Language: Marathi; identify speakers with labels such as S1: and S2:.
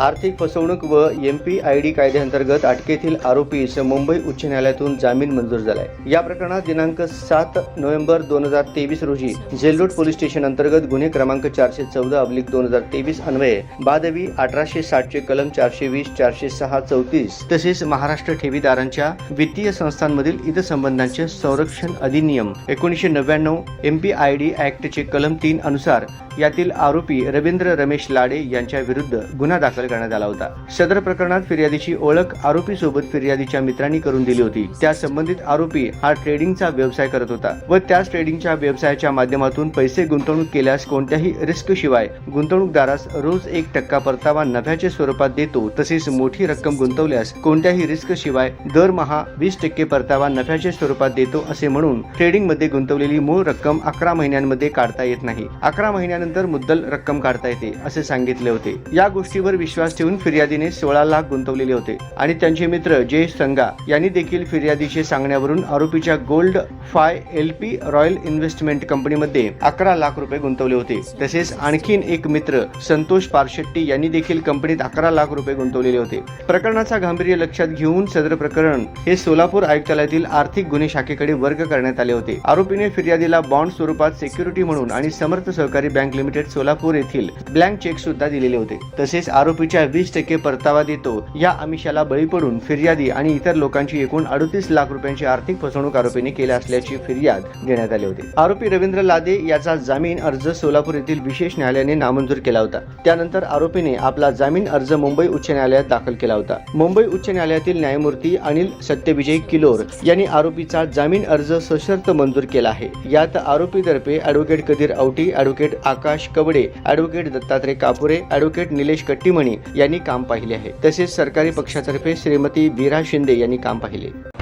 S1: आर्थिक फसवणूक व एम पी आय डी कायद्याअंतर्गत अटकेतील आरोपीस मुंबई उच्च न्यायालयातून जामीन मंजूर झालाय. या प्रकरणात दिनांक सात नोव्हेंबर दोन हजार तेवीस रोजी जेलरोड पोलीस स्टेशन अंतर्गत गुन्हे क्रमांक चारशे चौदा अब्लिक दोन हजार तेवीस अन्वये बादवी अठराशे साठचे कलम चारशे वीस चारशे सहा चौतीस तसेच महाराष्ट्र ठेवीदारांच्या वित्तीय संस्थांमधील हितसंबंधांचे संरक्षण अधिनियम एकोणीसशे नव्याण्णव एम पी आय डी ॲक्टचे कलम तीन अनुसार यातील आरोपी रवींद्र रमेश लाडे यांच्या विरुद्ध गुन्हा दाखल करण्यात आला होता. सदर प्रकरणात फिर्यादीची ओळख आरोपी सोबत फिर्यादीच्या मित्रांनी करून दिली होती. त्या संबंधित आरोपी हा ट्रेडिंगचा व्यवसाय करत होता व त्याच ट्रेडिंगच्या व्यवसायाच्या माध्यमातून पैसे गुंतवणूक केल्यास कोणत्याही रिस्क शिवाय गुंतवणूकदारास रोज एक टक्का परतावा नफ्याच्या स्वरूपात देतो. तसेच मोठी रक्कम गुंतवल्यास कोणत्याही रिस्क शिवाय दरमहा वीस टक्के परतावा नफ्याच्या स्वरूपात देतो असे म्हणून ट्रेडिंगमध्ये गुंतवलेली मूळ रक्कम अकरा महिन्यांमध्ये काढता येत नाही. अकरा महिन्यानंतर मुद्दल रक्कम काढता येते असे सांगितले होते. या गोष्टीवर विश्वास ठेवून फिर्यादीने सोळा लाख गुंतवलेले होते. आणि त्यांचे मित्र जयेश संगा यांनी देखील फिर्यादीचे सांगण्यावरून आरोपीच्या gold five L P royal investment कंपनीमध्ये अकरा लाख रुपये गुंतवले होते. तसेच आणखीन एक मित्र संतोष पारशेट्टी यांनी देखील कंपनीत अकरा लाख रुपये गुंतवलेले होते. प्रकरणाचा गांभीर्य लक्षात घेऊन सदर प्रकरण हे सोलापूर आयुक्तालयातील आर्थिक गुन्हे शाखेकडे वर्ग करण्यात आले होते. आरोपीने फिर्यादीला बॉन्ड स्वरूपात सिक्युरिटी म्हणून आणि समर्थ सहकारी बँक लिमिटेड सोलापूर येथील ब्लँक चेक सुद्धा दिलेले होते. तसेच आरोपी आरोपीच्या वीस टक्के परतावा देतो. या आमिषाला बळी पडून फिर्यादी आणि इतर लोकांची एकूण अडतीस लाख रुपयांची आर्थिक फसवणूक आरोपीने केली असल्याची फिर्याद देण्यात आली होती. आरोपी रवींद्र लादे याचा जामीन अर्ज सोलापूर येथील विशेष न्यायालयाने नामंजूर केला होता. त्यानंतर आरोपीने आपला जामीन अर्ज मुंबई उच्च न्यायालयात दाखल केला होता. मुंबई उच्च न्यायालयातील न्यायमूर्ती अनिल सत्यविजय किलोर यांनी आरोपीचा जामीन अर्ज सशर्त मंजूर केला आहे. यात आरोपीतर्फे advocate Kadir Auti advocate Akash Kawade advocate Dattatray Kapure advocate Nilesh Kattimani यांनी काम पाहिले आहे. तसेच सरकारी पक्षातर्फे श्रीमती वीरा शिंदे यांनी काम पाहिले.